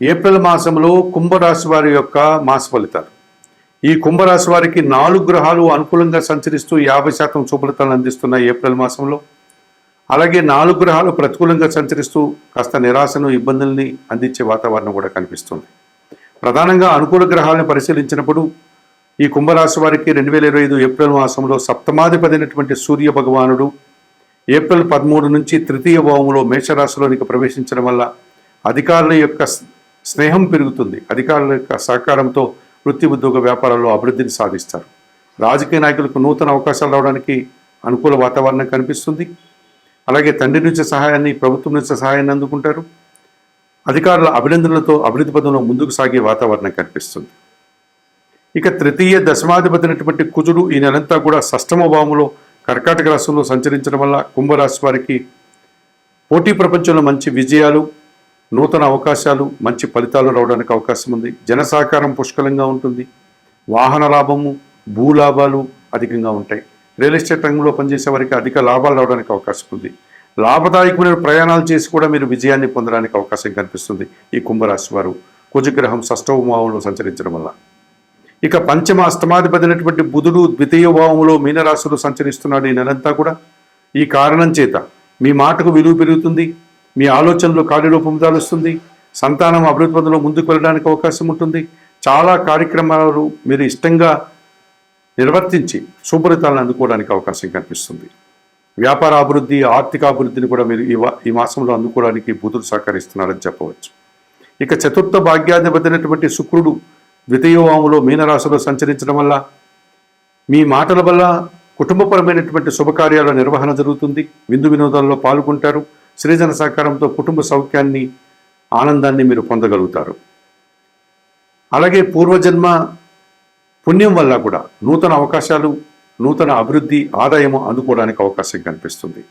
April మాసంలో కుంభరాశి వారి యొక్క మాస ఫలితాలు. ఈ కుంభరాశి వారికి నాలుగు గ్రహాలు అనుకూలంగా సంచరిస్తూ యాభై శాతం శుభలితాలను అందిస్తున్న ఏప్రిల్ మాసంలో. అలాగే నాలుగు గ్రహాలు ప్రతికూలంగా సంచరిస్తూ కాస్త నిరాశను ఇబ్బందుల్ని అందించే వాతావరణం కూడా కనిపిస్తుంది. ప్రధానంగా అనుకూల గ్రహాలను పరిశీలించినప్పుడు ఈ కుంభరాశి వారికి రెండు వేల ఇరవై ఐదు ఏప్రిల్ మాసంలో సప్తమాధిపతినటువంటి సూర్య భగవానుడు ఏప్రిల్ పదమూడు నుంచి తృతీయ భావంలో మేషరాశిలోనికి ప్రవేశించడం వల్ల అధికారుల యొక్క స్నేహం పెరుగుతుంది. అధికారుల యొక్క సహకారంతో వృత్తి ఉద్యోగ వ్యాపారాల్లో అభివృద్ధిని సాధిస్తారు. రాజకీయ నాయకులకు నూతన అవకాశాలు రావడానికి అనుకూల వాతావరణం కనిపిస్తుంది. అలాగే తండ్రి నుంచి సహాయాన్ని ప్రభుత్వం నుంచి సహాయాన్ని అందుకుంటారు. అధికారుల అభినందనలతో అభివృద్ధి పదంలో ముందుకు సాగే వాతావరణం కనిపిస్తుంది. ఇక తృతీయ దశమాధిపతినటువంటి కుజుడు ఈ నెలంతా కూడా షష్టమ భావంలో కర్కాటక రాష్ట్రంలో సంచరించడం వల్ల కుంభరాశి వారికి పోటీ ప్రపంచంలో మంచి విజయాలు నూతన అవకాశాలు మంచి ఫలితాలు రావడానికి అవకాశం ఉంది. జన సహకారం పుష్కలంగా ఉంటుంది. వాహన లాభము భూ లాభాలు అధికంగా ఉంటాయి. రియల్ ఎస్టేట్ రంగంలో పనిచేసే వారికి అధిక లాభాలు రావడానికి అవకాశం ఉంది. లాభదాయకమైన ప్రయాణాలు చేసి కూడా మీరు విజయాన్ని పొందడానికి అవకాశం కనిపిస్తుంది ఈ కుంభరాశి వారు. కుజగ్రహం షష్టవ భావంలో సంచరించడం వల్ల. ఇక పంచమ అష్టమాధిపతినటువంటి బుధుడు ద్వితీయ భావంలో మీనరాశిలో సంచరిస్తున్నాడు ఈ నెలంతా కూడా. ఈ కారణం చేత మీ మాటకు విలువ పెరుగుతుంది. మీ ఆలోచనలు కార్యరూపం దాలుస్తుంది. సంతానం అభివృద్ధి పదంలో ముందుకు వెళ్ళడానికి అవకాశం ఉంటుంది. చాలా కార్యక్రమాలు మీరు ఇష్టంగా నిర్వర్తించి సుఫలితాలను అందుకోవడానికి అవకాశం కనిపిస్తుంది. వ్యాపార అభివృద్ధి ఆర్థిక అభివృద్ధిని కూడా మీరు ఈ ఈ మాసంలో అందుకోవడానికి బుధుడు సహకరిస్తున్నారని చెప్పవచ్చు. ఇక చతుర్థ భాగ్యాధిపతినటువంటి శుక్రుడు ద్వితీయవాములో మీనరాశిలో సంచరించడం వల్ల మీ మాటల వల్ల కుటుంబపరమైనటువంటి శుభకార్యాల నిర్వహణ జరుగుతుంది. విందు వినోదాల్లో పాల్గొంటారు. సృజన సహకారంతో కుటుంబ సౌఖ్యాన్ని ఆనందాన్ని మీరు పొందగలుగుతారు. అలాగే పూర్వజన్మ పుణ్యం వల్ల కూడా నూతన అవకాశాలు నూతన అభివృద్ధి ఆదాయము అందుకోవడానికి అవకాశం కనిపిస్తుంది.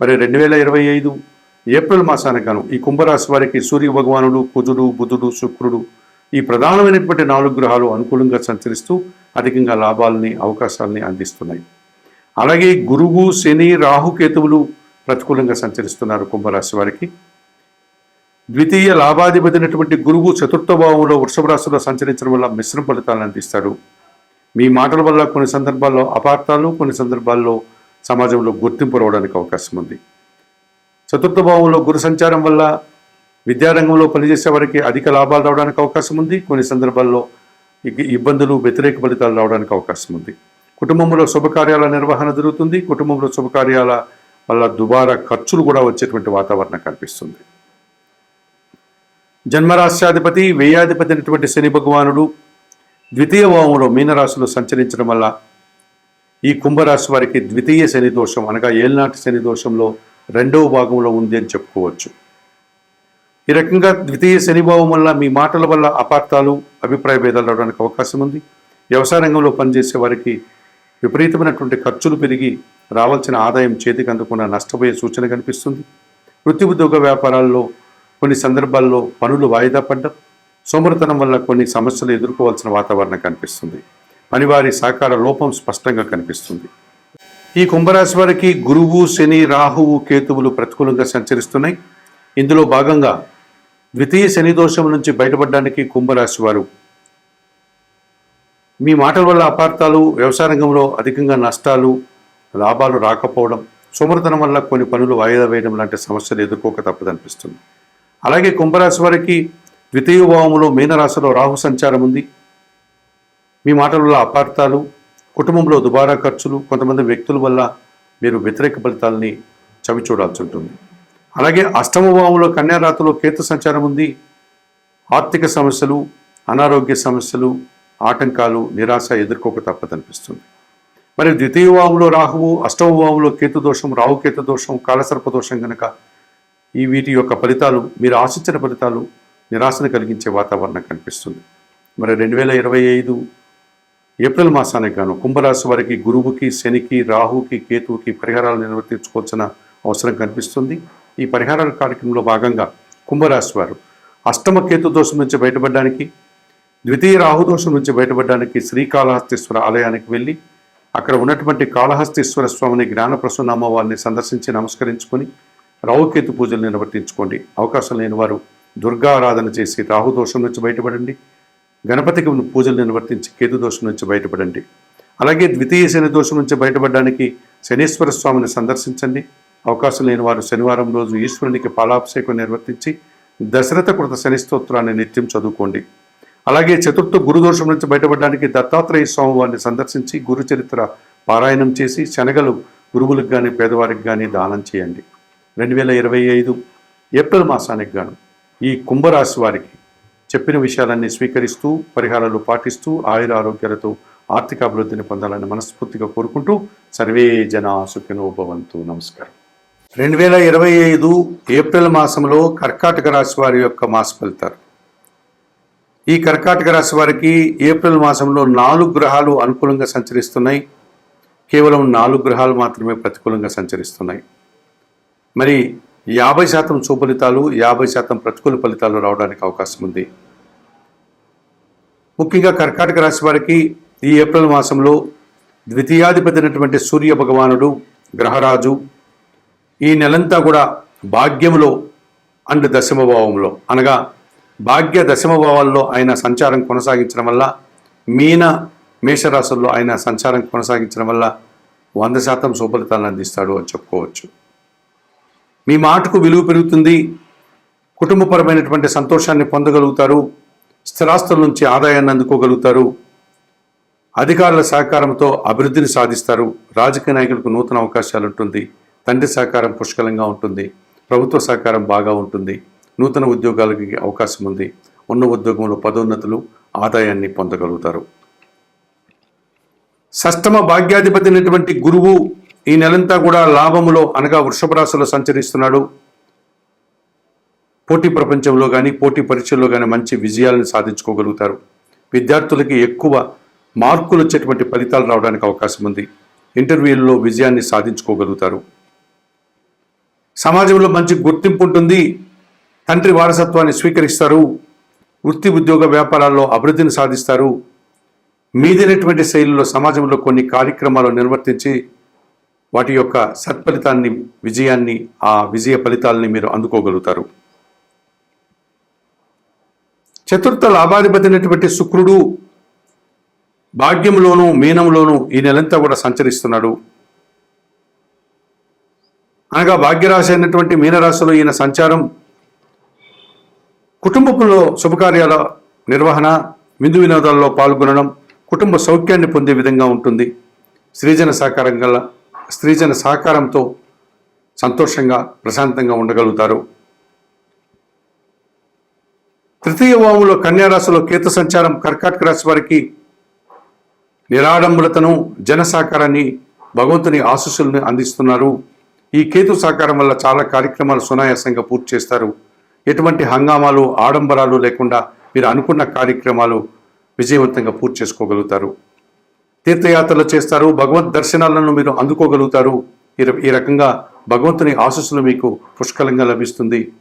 మరి రెండు వేల ఇరవై ఐదు ఏప్రిల్ మాసానికి గాను ఈ కుంభరాశి వారికి సూర్య భగవానుడు కుజుడు బుధుడు శుక్రుడు ఈ ప్రధానమైనటువంటి నాలుగు గ్రహాలు అనుకూలంగా సంచరిస్తూ అధికంగా లాభాలని అవకాశాలని అందిస్తున్నాయి. అలాగే గురువు శని రాహుకేతువులు ప్రతికూలంగా సంచరిస్తున్నారు కుంభరాశి వారికి. ద్వితీయ లాభాధిపతినటువంటి గురువు చతుర్థ భావంలో వృషభ రాశిలో సంచరించడం వల్ల మిశ్రమ ఫలితాలను అందిస్తాడు. మీ మాటల వల్ల కొన్ని సందర్భాల్లో అపార్థాలు కొన్ని సందర్భాల్లో సమాజంలో గుర్తింపు రావడానికి అవకాశం ఉంది. చతుర్థ భావంలో గురు సంచారం వల్ల విద్యారంగంలో పనిచేసే వారికి అధిక లాభాలు రావడానికి అవకాశం ఉంది. కొన్ని సందర్భాల్లో ఇబ్బందులు వ్యతిరేక ఫలితాలు రావడానికి అవకాశం ఉంది. కుటుంబంలో శుభకార్యాల నిర్వహణ జరుగుతుంది. కుటుంబంలో శుభకార్యాల వల్ల దుబారా ఖర్చులు కూడా వచ్చేటువంటి వాతావరణం కనిపిస్తుంది. జన్మరాశ్యాధిపతి వ్యయాధిపతి అయినటువంటి శని భగవానుడు ద్వితీయ భావంలో మీనరాశిలో సంచరించడం వల్ల ఈ కుంభరాశి వారికి ద్వితీయ శని దోషం అనగా ఏళ్ళనాటి శని దోషంలో రెండవ భాగంలో ఉంది అని చెప్పుకోవచ్చు. ఈ రకంగా ద్వితీయ శనిభావం వల్ల మీ మాటల వల్ల అపార్థాలు అభిప్రాయ భేదాలు రావడానికి అవకాశం ఉంది. వ్యవసాయ రంగంలో పనిచేసే వారికి విపరీతమైనటువంటి ఖర్చులు పెరిగి రావాల్సిన ఆదాయం చేతికి అందకుండా నష్టపోయే సూచన కనిపిస్తుంది. వృత్తి ఉద్యోగ వ్యాపారాల్లో కొన్ని సందర్భాల్లో పనులు వాయిదా పడ్డం సోమరతనం వల్ల కొన్ని సమస్యలు ఎదుర్కోవాల్సిన వాతావరణం కనిపిస్తుంది. పనివారి సహకార లోపం స్పష్టంగా కనిపిస్తుంది. ఈ కుంభరాశి వారికి గురువు శని రాహువు కేతువులు ప్రతికూలంగా సంచరిస్తున్నాయి. ఇందులో భాగంగా ద్వితీయ శని దోషం నుంచి బయటపడడానికి కుంభరాశి వారు మీ మాటల వల్ల అపార్థాలు వ్యవసాయ రంగంలో అధికంగా నష్టాలు లాభాలు రాకపోవడం సోమరితనం వల్ల కొన్ని పనులు వాయిదా వేయడం లాంటి సమస్యలు ఎదుర్కోక తప్పదనిపిస్తుంది. అలాగే కుంభరాశి వారికి ద్వితీయ భావములో మీనరాశిలో రాహు సంచారం ఉంది. మీ మాటల అపార్థాలు కుటుంబంలో దుబారా ఖర్చులు కొంతమంది వ్యక్తుల వల్ల మీరు వ్యతిరేక ఫలితాలని చవిచూడాల్సి ఉంటుంది. అలాగే అష్టమ భావంలో కన్యారాతలో కేతు సంచారం ఉంది. ఆర్థిక సమస్యలు అనారోగ్య సమస్యలు ఆటంకాలు నిరాశ ఎదుర్కోక తప్పదనిపిస్తుంది. మరి ద్వితీయ వాములో రాహువు అష్టమ వాములో కేతు దోషం రాహుకేతు దోషం కాలసర్ప దోషం కనుక ఈ వీటి యొక్క ఫలితాలు మీరు ఆశించిన ఫలితాలు నిరాశను కలిగించే వాతావరణం కనిపిస్తుంది. మరి రెండు వేల ఇరవై ఐదు ఏప్రిల్ మాసానికి గాను కుంభరాశి వారికి గురువుకి శనికి రాహుకి కేతువుకి పరిహారాలు నిర్వర్తించుకోవాల్సిన అవసరం కనిపిస్తుంది. ఈ పరిహారాల కార్యక్రమంలో భాగంగా కుంభరాశి వారు అష్టమ కేతు దోషం నుంచి బయటపడడానికి ద్వితీయ రాహు దోషం నుంచి బయటపడడానికి శ్రీకాళహస్తీశ్వర ఆలయానికి వెళ్ళి అక్కడ ఉన్నటువంటి కాళహస్తీశ్వర స్వామిని జ్ఞానప్రసన్న వారిని సందర్శించి నమస్కరించుకొని రావుకేతు పూజలు నిర్వర్తించుకోండి. అవకాశం లేని వారు దుర్గా ఆరాధన చేసి రాహు దోషం నుంచి బయటపడండి. గణపతికి పూజలు నిర్వర్తించి కేతు దోషం నుంచి బయటపడండి. అలాగే ద్వితీయ శని దోషం నుంచి బయటపడడానికి శనీశ్వర స్వామిని సందర్శించండి. అవకాశం లేని వారు శనివారం రోజు ఈశ్వరునికి పాలాభిషేకం నిర్వర్తించి దశరథ కృత శని స్తోత్రాన్ని నిత్యం చదువుకోండి. అలాగే చతుర్థ గురుదోషం నుంచి బయటపడడానికి దత్తాత్రేయ స్వామి వారిని సందర్శించి గురు చరిత్ర పారాయణం చేసి శనగలు గురువులకు కానీ పేదవారికి కానీ దానం చేయండి. రెండు వేల ఇరవై ఐదు ఏప్రిల్ మాసానికి గాను ఈ కుంభరాశి వారికి చెప్పిన విషయాలన్నీ స్వీకరిస్తూ పరిహారాలు పాటిస్తూ ఆయుర ఆరోగ్యాలతో ఆర్థిక అభివృద్ధిని పొందాలని మనస్ఫూర్తిగా కోరుకుంటూ సర్వే జన సుఖినోభవంతు నమస్కారం. రెండు వేల ఇరవై ఐదు ఏప్రిల్ మాసంలో కర్కాటక రాశి వారి యొక్క మాస ఫలితాలు. ఈ కర్కాటక రాశి వారికి ఏప్రిల్ మాసంలో నాలుగు గ్రహాలు అనుకూలంగా సంచరిస్తున్నాయి. కేవలం నాలుగు గ్రహాలు మాత్రమే ప్రతికూలంగా సంచరిస్తున్నాయి. మరి యాభై శాతం సుఫలితాలు యాభై శాతం ప్రతికూల ఫలితాలు రావడానికి అవకాశం ఉంది. ముఖ్యంగా కర్కాటక రాశి వారికి ఈ ఏప్రిల్ మాసంలో ద్వితీయాధిపతి అయినటువంటి సూర్య భగవానుడు గ్రహరాజు ఈ నెలంతా కూడా భాగ్యంలో అండ్ దశమభావంలో అనగా భాగ్య దశమ భావాల్లో ఆయన సంచారం కొనసాగించడం వల్ల మీన మేషరాశుల్లో ఆయన సంచారం కొనసాగించడం వల్ల వంద శాతం సుఫలితాలను అందిస్తాడు అని చెప్పుకోవచ్చు. మీ మాటకు విలువ పెరుగుతుంది కుటుంబపరమైనటువంటి సంతోషాన్ని పొందగలుగుతారు స్థిరాస్తుల నుంచి ఆదాయాన్ని అందుకోగలుగుతారు అధికారుల సహకారంతో అభివృద్ధిని సాధిస్తారు రాజకీయ నాయకులకు నూతన అవకాశాలు ఉంటుంది తండ్రి సహకారం పుష్కలంగా ఉంటుంది ప్రభుత్వ సహకారం బాగా ఉంటుంది. నూతన ఉద్యోగాలకి అవకాశం ఉంది. ఉన్న ఉద్యోగంలో పదోన్నతులు ఆదాయాన్ని పొందగలుగుతారు. సష్టమ భాగ్యాధిపతి అయినటువంటి గురువు ఈ నెలంతా కూడా లాభములో అనగా వృషభ రాశిలో సంచరిస్తున్నాడు. పోటీ ప్రపంచంలో కానీ పోటీ పరీక్షల్లో కానీ మంచి విజయాలను సాధించుకోగలుగుతారు. విద్యార్థులకి ఎక్కువ మార్కులు వచ్చేటువంటి ఫలితాలు రావడానికి అవకాశం ఉంది. ఇంటర్వ్యూల్లో విజయాన్ని సాధించుకోగలుగుతారు. సమాజంలో మంచి గుర్తింపు ఉంటుంది. తండ్రి వారసత్వాన్ని స్వీకరిస్తారు. వృత్తి ఉద్యోగ వ్యాపారాల్లో అభివృద్ధిని సాధిస్తారు. మీదైనటువంటి శైలిలో సమాజంలో కొన్ని కార్యక్రమాలు నిర్వర్తించి వాటి యొక్క సత్ఫలితాన్ని విజయాన్ని ఆ విజయ ఫలితాలని మీరు అందుకోగలుగుతారు. చతుర్థ లాభాధిపతినటువంటి శుక్రుడు భాగ్యంలోనూ మీనంలోనూ ఈ నెలంతా కూడా సంచరిస్తున్నాడు. అనగా భాగ్యరాశి అయినటువంటి మీనరాశిలో ఈయన సంచారం కుటుంబంలో శుభకార్యాల నిర్వహణ విందు వినోదాల్లో పాల్గొనడం కుటుంబ సౌఖ్యాన్ని పొందే విధంగా ఉంటుంది. స్త్రీజన సహకారం గల స్త్రీజన సహకారంతో సంతోషంగా ప్రశాంతంగా ఉండగలుగుతారు. తృతీయ వాములో కన్యారాశిలో కేతు సంచారం కర్కాటక రాశి వారికి నిరాడంబులతను జన సహకారాన్ని భగవంతుని ఆశీస్సులను అందిస్తున్నారు. ఈ కేతు సహకారం వల్ల చాలా కార్యక్రమాలు సునాయాసంగా పూర్తి చేస్తారు. ఎటువంటి హంగామాలు ఆడంబరాలు లేకుండా మీరు అనుకున్న కార్యక్రమాలు విజయవంతంగా పూర్తి చేసుకోగలుగుతారు. తీర్థయాత్రలు చేస్తారు భగవద్ దర్శనాలను మీరు అందుకోగలుగుతారు. ఈ ర- ఈ రకంగా భగవంతుని ఆశస్సులు మీకు పుష్కలంగా లభిస్తుంది.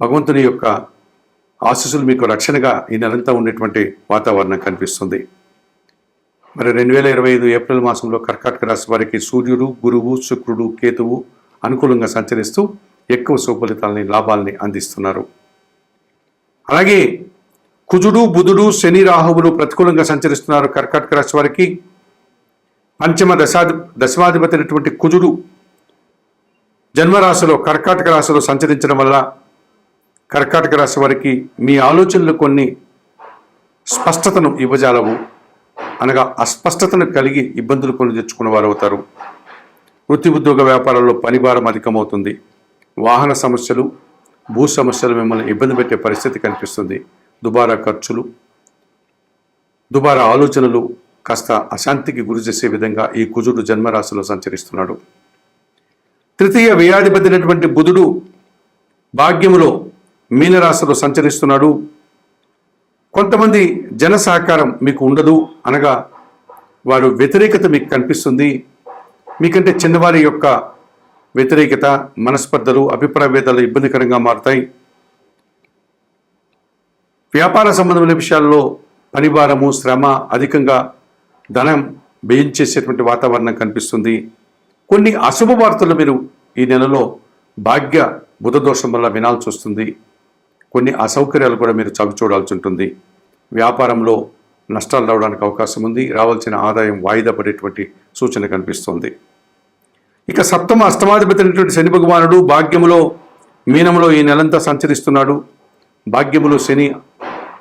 భగవంతుని యొక్క ఆశీస్సులు మీకు రక్షణగా ఈ నెలంతా ఉండేటువంటి వాతావరణం కనిపిస్తుంది. మరి రెండు వేల ఇరవై ఐదు ఏప్రిల్ మాసంలో కర్కాటక రాశి వారికి సూర్యుడు గురువు శుక్రుడు కేతువు అనుకూలంగా సంచరిస్తూ ఎక్కువ సుఫలితాలని లాభాలని అందిస్తున్నారు. అలాగే కుజుడు బుధుడు శని రాహువులు ప్రతికూలంగా సంచరిస్తున్నారు కర్కాటక రాశి వారికి. పంచమ దశాధి దశమాధిపతి అయినటువంటి కుజుడు జన్మరాశిలో కర్కాటక రాశిలో సంచరించడం వల్ల కర్కాటక రాశి వారికి మీ ఆలోచనలు కొన్ని స్పష్టతను ఇవ్వజాలవు. అనగా అస్పష్టతను కలిగి ఇబ్బందులు కొని తెచ్చుకున్న వారు అవుతారు వృత్తి ఉద్యోగ వ్యాపారాల్లో పనిభారం అధికమవుతుంది. వాహన సమస్యలు భూ సమస్యలు మిమ్మల్ని ఇబ్బంది పెట్టే పరిస్థితి కనిపిస్తుంది. దుబారా ఖర్చులు దుబారా ఆలోచనలు కాస్త అశాంతికి గురి చేసే విధంగా ఈ కుజుడు జన్మరాశిలో సంచరిస్తున్నాడు. తృతీయ వ్యయాధిపతినటువంటి బుధుడు భాగ్యములో మీనరాశిలో సంచరిస్తున్నాడు. కొంతమంది జన సహకారం మీకు ఉండదు అనగా వారు వ్యతిరేకత మీకు కనిపిస్తుంది. మీకంటే చిన్నవారి యొక్క వ్యతిరేకత మనస్పర్ధలు అభిప్రాయ భేదాలు ఇబ్బందికరంగా మారుతాయి. వ్యాపార సంబంధమైన విషయాల్లో పనిభారము శ్రమ అధికంగా ధనం వ్యయం చేసేటువంటి వాతావరణం కనిపిస్తుంది. కొన్ని అశుభ వార్తలు మీరు ఈ నెలలో భాగ్య బుధదోషం వల్ల వినాల్సి వస్తుంది. కొన్ని అసౌకర్యాలు కూడా మీరు చవి చూడాల్సి ఉంటుంది. వ్యాపారంలో నష్టాలు రావడానికి అవకాశం ఉంది. రావాల్సిన ఆదాయం వాయిదా పడేటువంటి సూచన కనిపిస్తుంది. ఇక సప్తమ అష్టమాధిపతి అయినటువంటి శని భగవానుడు భాగ్యములో మీనములో ఈ నెలంతా సంచరిస్తున్నాడు. భాగ్యములో శని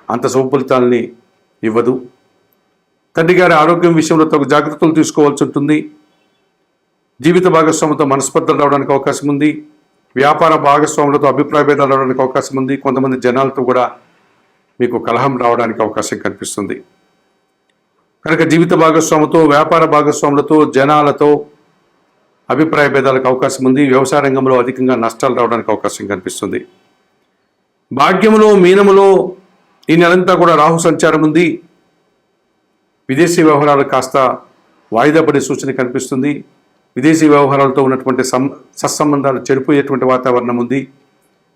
అంత శుభ ఫలితాలని ఇవ్వదు. తండ్రి గారి ఆరోగ్యం విషయంలో తగు జాగ్రత్తలు తీసుకోవాల్సి ఉంటుంది. జీవిత భాగస్వామితో మనస్పర్ధలు రావడానికి అవకాశం ఉంది. వ్యాపార భాగస్వాములతో అభిప్రాయ భేదాలు రావడానికి అవకాశం ఉంది. కొంతమంది జనాలతో కూడా మీకు కలహం రావడానికి అవకాశం కనిపిస్తుంది. కనుక జీవిత భాగస్వాముతో వ్యాపార భాగస్వాములతో జనాలతో అభిప్రాయ భేదాలకు అవకాశం ఉంది. వ్యవసాయ రంగంలో అధికంగా నష్టాలు రావడానికి అవకాశం కనిపిస్తుంది. భాగ్యములో మీనములో ఈ నెలంతా కూడా రాహు సంచారం ఉంది. విదేశీ వ్యవహారాలు కాస్త వాయిదా పడే సూచన కనిపిస్తుంది. విదేశీ వ్యవహారాలతో ఉన్నటువంటి సం సత్సంబంధాలు చెడిపోయేటువంటి వాతావరణం ఉంది.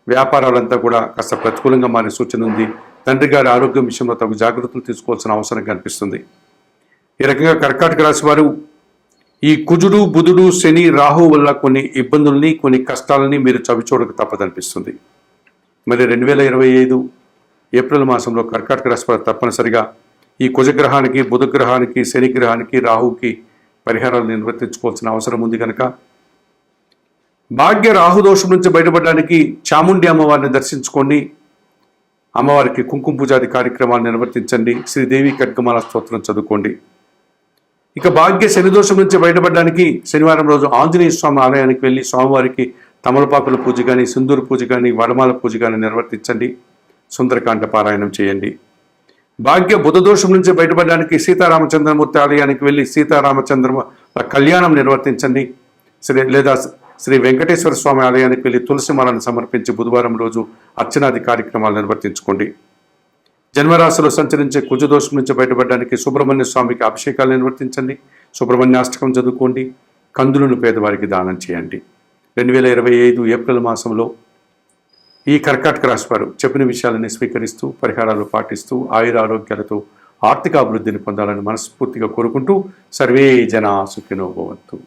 వ్యాపారాలంతా కూడా కాస్త ప్రతికూలంగా మారే సూచన ఉంది. తండ్రి గారి ఆరోగ్యం విషయంలో తగు జాగ్రత్తలు తీసుకోవాల్సిన అవసరం కనిపిస్తుంది. ఈ రకంగా కర్కాటక రాశి వారు ఈ కుజుడు బుధుడు శని రాహు వల్ల కొన్ని ఇబ్బందుల్ని కొన్ని కష్టాలని మీరు చవిచూడక తప్పదనిపిస్తుంది. మరి రెండు వేల ఇరవై ఐదు ఏప్రిల్ మాసంలో కర్కాటక రాశి తప్పనిసరిగా ఈ కుజగ్రహానికి బుధగ్రహానికి శని గ్రహానికి రాహుకి పరిహారాలు నిర్వర్తించుకోవాల్సిన అవసరం ఉంది కనుక భాగ్య రాహు దోషం నుంచి బయటపడడానికి చాముండి అమ్మవారిని దర్శించుకోండి అమ్మవారికి కుంకుమ పూజాది కార్యక్రమాలు నిర్వర్తించండి. శ్రీదేవి కడ్గమాల స్తోత్రం చదువుకోండి. ఇక భాగ్య శని దోషం నుంచి బయటపడడానికి శనివారం రోజు ఆంజనేయ స్వామి ఆలయానికి వెళ్ళి స్వామివారికి తమలపాకుల పూజ కానీ సింధూరు పూజ కానీ వడమాల పూజ కానీ నిర్వర్తించండి. సుందరకాండ పారాయణం చేయండి. భాగ్య బుధ దోషం నుంచి బయటపడడానికి సీతారామచంద్రమూర్తి ఆలయానికి వెళ్ళి సీతారామచంద్ర కళ్యాణం నిర్వర్తించండి. శ్రీ లేదా శ్రీ వెంకటేశ్వర స్వామి ఆలయానికి వెళ్ళి తులసిమాలను సమర్పించి బుధవారం రోజు అర్చనాది కార్యక్రమాలు నిర్వర్తించుకోండి. జన్మరాశిలో సంచరించే కుజదోషం నుంచి బయటపడడానికి సుబ్రహ్మణ్య స్వామికి అభిషేకాలు నిర్వర్తించండి. సుబ్రహ్మణ్యాష్టకం చదువుకోండి. కందులను పేదవారికి దానం చేయండి. రెండు వేల ఇరవై ఐదు ఏప్రిల్ మాసంలో ఈ కర్కాటక రాశివారు చెప్పిన విషయాలని స్వీకరిస్తూ పరిహారాలు పాటిస్తూ ఆయుర ఆరోగ్యాలతో ఆర్థిక అభివృద్ధిని పొందాలని మనస్ఫూర్తిగా కోరుకుంటూ సర్వే జనా సుఖినోభవంతు